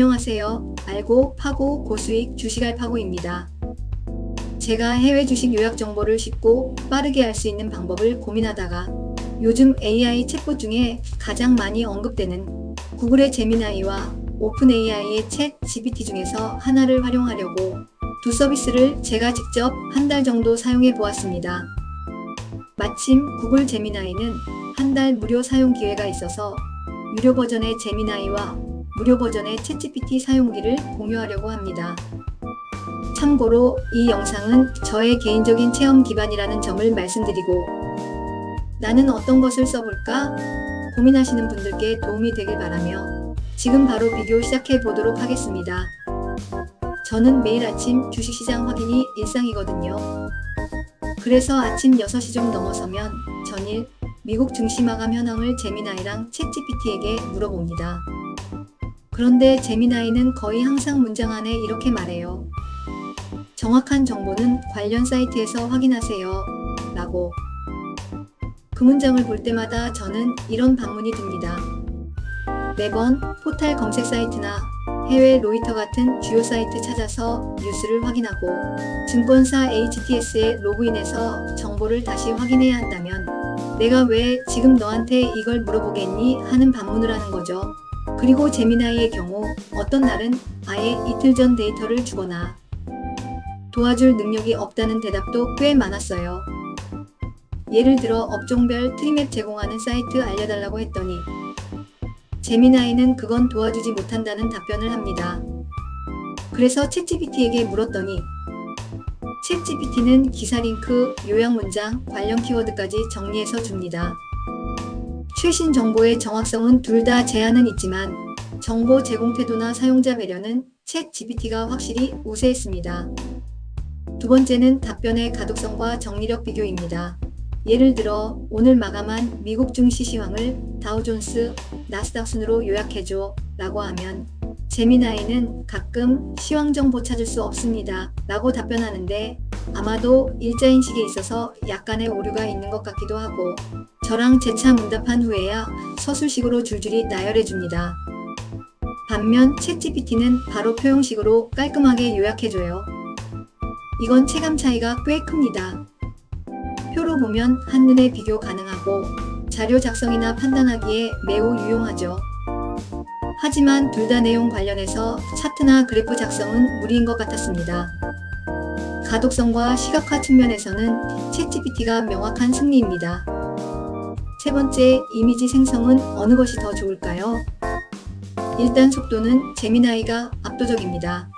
안녕하세요. 알고 파고 고수익 주식알 파고입니다. 제가 해외 주식 요약 정보를 쉽고 빠르게 알 수 있는 방법을 고민하다가 요즘 AI 챗봇 중에 가장 많이 언급되는 구글의 제미나이와 오픈 AI의 챗 GPT 중에서 하나를 활용하려고 두 서비스를 제가 직접 한 달 정도 사용해 보았습니다. 마침 구글 제미나이는 한 달 무료 사용 기회가 있어서 유료 버전의 제미나이와 무료 버전의 챗GPT 사용기를 공유하려고 합니다. 참고로 이 영상은 저의 개인적인 체험 기반이라는 점을 말씀드리고 나는 어떤 것을 써볼까 고민하시는 분들께 도움이 되길 바라며 지금 바로 비교 시작해 보도록 하겠습니다. 저는 매일 아침 주식시장 확인이 일상이거든요. 그래서 아침 6시 좀 넘어서면 전일 미국 증시 마감 현황을 제미나이랑 챗GPT에게 물어봅니다. 그런데 제미나이는 거의 항상 문장 안에 이렇게 말해요. 정확한 정보는 관련 사이트에서 확인하세요. 라고. 그 문장을 볼 때마다 저는 이런 반문이 듭니다. 매번 포탈 검색 사이트나 해외 로이터 같은 주요 사이트 찾아서 뉴스를 확인하고 증권사 HTS에 로그인해서 정보를 다시 확인해야 한다면 내가 왜 지금 너한테 이걸 물어보겠니 하는 반문을 하는 거죠. 그리고 제미나이의 경우 어떤 날은 아예 이틀 전 데이터를 주거나 도와줄 능력이 없다는 대답도 꽤 많았어요. 예를 들어 업종별 트리맵 제공하는 사이트 알려달라고 했더니 제미나이는 그건 도와주지 못한다는 답변을 합니다. 그래서 챗GPT에게 물었더니 챗GPT는 기사 링크, 요약 문장, 관련 키워드까지 정리해서 줍니다. 최신 정보의 정확성은 둘 다 제한은 있지만 정보 제공 태도나 사용자 배려는 챗 GPT가 확실히 우세했습니다. 두 번째는 답변의 가독성과 정리력 비교입니다. 예를 들어 오늘 마감한 미국 증시 시황을 다우존스, 나스닥 순으로 요약해줘 라고 하면 제미나이는 가끔 시황 정보 찾을 수 없습니다 라고 답변하는데 아마도 일자인식에 있어서 약간의 오류가 있는 것 같기도 하고 저랑 재차 문답한 후에야 서술식으로 줄줄이 나열해 줍니다. 반면 챗GPT는 바로 표형식으로 깔끔하게 요약해줘요. 이건 체감 차이가 꽤 큽니다. 표로 보면 한눈에 비교 가능하고 자료 작성이나 판단하기에 매우 유용하죠. 하지만 둘 다 내용 관련해서 차트나 그래프 작성은 무리인 것 같았습니다. 가독성과 시각화 측면에서는 챗GPT가 명확한 승리입니다. 세 번째, 이미지 생성은 어느 것이 더 좋을까요? 일단 속도는 제미나이가 압도적입니다.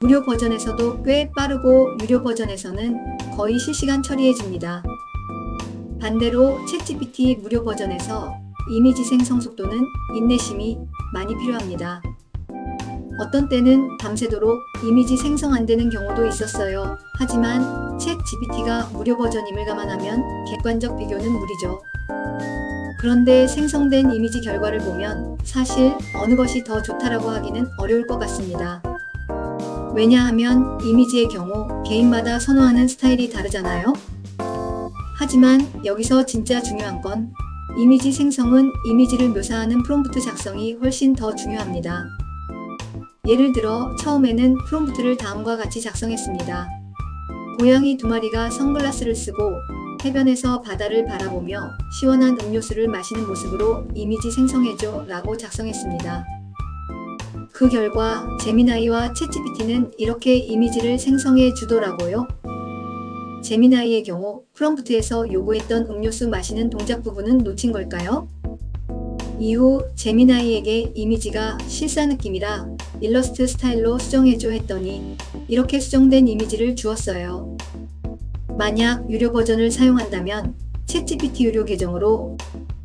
무료 버전에서도 꽤 빠르고 유료 버전에서는 거의 실시간 처리해줍니다. 반대로 챗GPT 무료 버전에서 이미지 생성 속도는 인내심이 많이 필요합니다. 어떤 때는 밤새도록 이미지 생성 안 되는 경우도 있었어요. 하지만 챗 GPT가 무료 버전임을 감안하면 객관적 비교는 무리죠. 그런데 생성된 이미지 결과를 보면 사실 어느 것이 더 좋다라고 하기는 어려울 것 같습니다. 왜냐하면 이미지의 경우 개인마다 선호하는 스타일이 다르잖아요. 하지만 여기서 진짜 중요한 건 이미지 생성은 이미지를 묘사하는 프롬프트 작성이 훨씬 더 중요합니다. 예를 들어 처음에는 프롬프트를 다음과 같이 작성했습니다. 고양이 두 마리가 선글라스를 쓰고 해변에서 바다를 바라보며 시원한 음료수를 마시는 모습으로 이미지 생성해줘 라고 작성했습니다. 그 결과 제미나이와 챗GPT는 이렇게 이미지를 생성해 주더라고요. 제미나이의 경우 프롬프트에서 요구했던 음료수 마시는 동작 부분은 놓친 걸까요? 이후 제미나이에게 이미지가 실사 느낌이라 일러스트 스타일로 수정해줘 했더니 이렇게 수정된 이미지를 주었어요. 만약 유료 버전을 사용한다면 챗GPT 유료 계정으로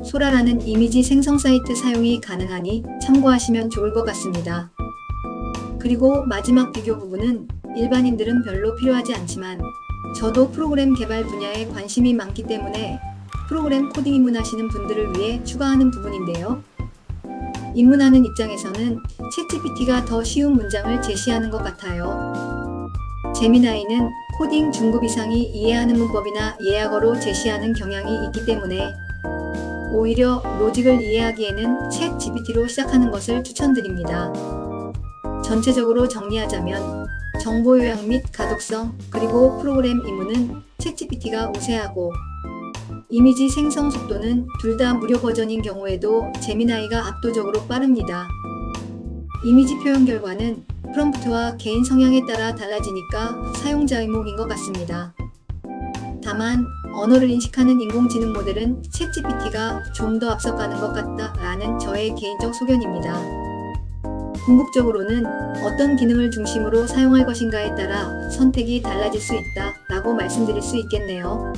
소라라는 이미지 생성 사이트 사용이 가능하니 참고하시면 좋을 것 같습니다. 그리고 마지막 비교 부분은 일반인들은 별로 필요하지 않지만 저도 프로그램 개발 분야에 관심이 많기 때문에 프로그램 코딩 입문하시는 분들을 위해 추가하는 부분인데요. 입문하는 입장에서는 챗GPT가 더 쉬운 문장을 제시하는 것 같아요. 제미나이는 코딩 중급 이상이 이해하는 문법이나 예약어로 제시하는 경향이 있기 때문에 오히려 로직을 이해하기에는 챗 GPT로 시작하는 것을 추천드립니다. 전체적으로 정리하자면 정보 요약 및 가독성 그리고 프로그램 임무는 챗GPT가 우세하고 이미지 생성 속도는 둘 다 무료 버전인 경우에도 제미나이가 압도적으로 빠릅니다. 이미지 표현 결과는 프롬프트와 개인 성향에 따라 달라지니까 사용자 의목인 것 같습니다. 다만 언어를 인식하는 인공지능 모델은 챗GPT가 좀 더 앞서가는 것 같다라는 저의 개인적 소견입니다. 궁극적으로는 어떤 기능을 중심으로 사용할 것인가에 따라 선택이 달라질 수 있다라고 말씀드릴 수 있겠네요.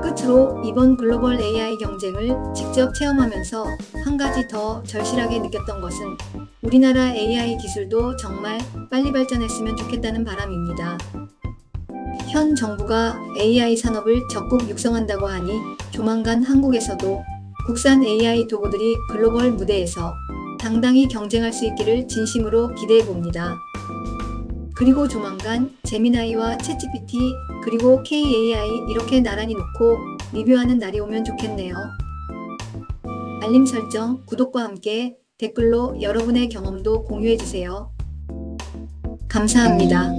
끝으로 이번 글로벌 AI 경쟁을 직접 체험하면서 한 가지 더 절실하게 느꼈던 것은 우리나라 AI 기술도 정말 빨리 발전했으면 좋겠다는 바람입니다. 현 정부가 AI 산업을 적극 육성한다고 하니 조만간 한국에서도 국산 AI 도구들이 글로벌 무대에서 당당히 경쟁할 수 있기를 진심으로 기대해 봅니다. 그리고 조만간 제미나이와 챗GPT 그리고 KAI 이렇게 나란히 놓고 리뷰하는 날이 오면 좋겠네요. 알림 설정, 구독과 함께 댓글로 여러분의 경험도 공유해 주세요. 감사합니다.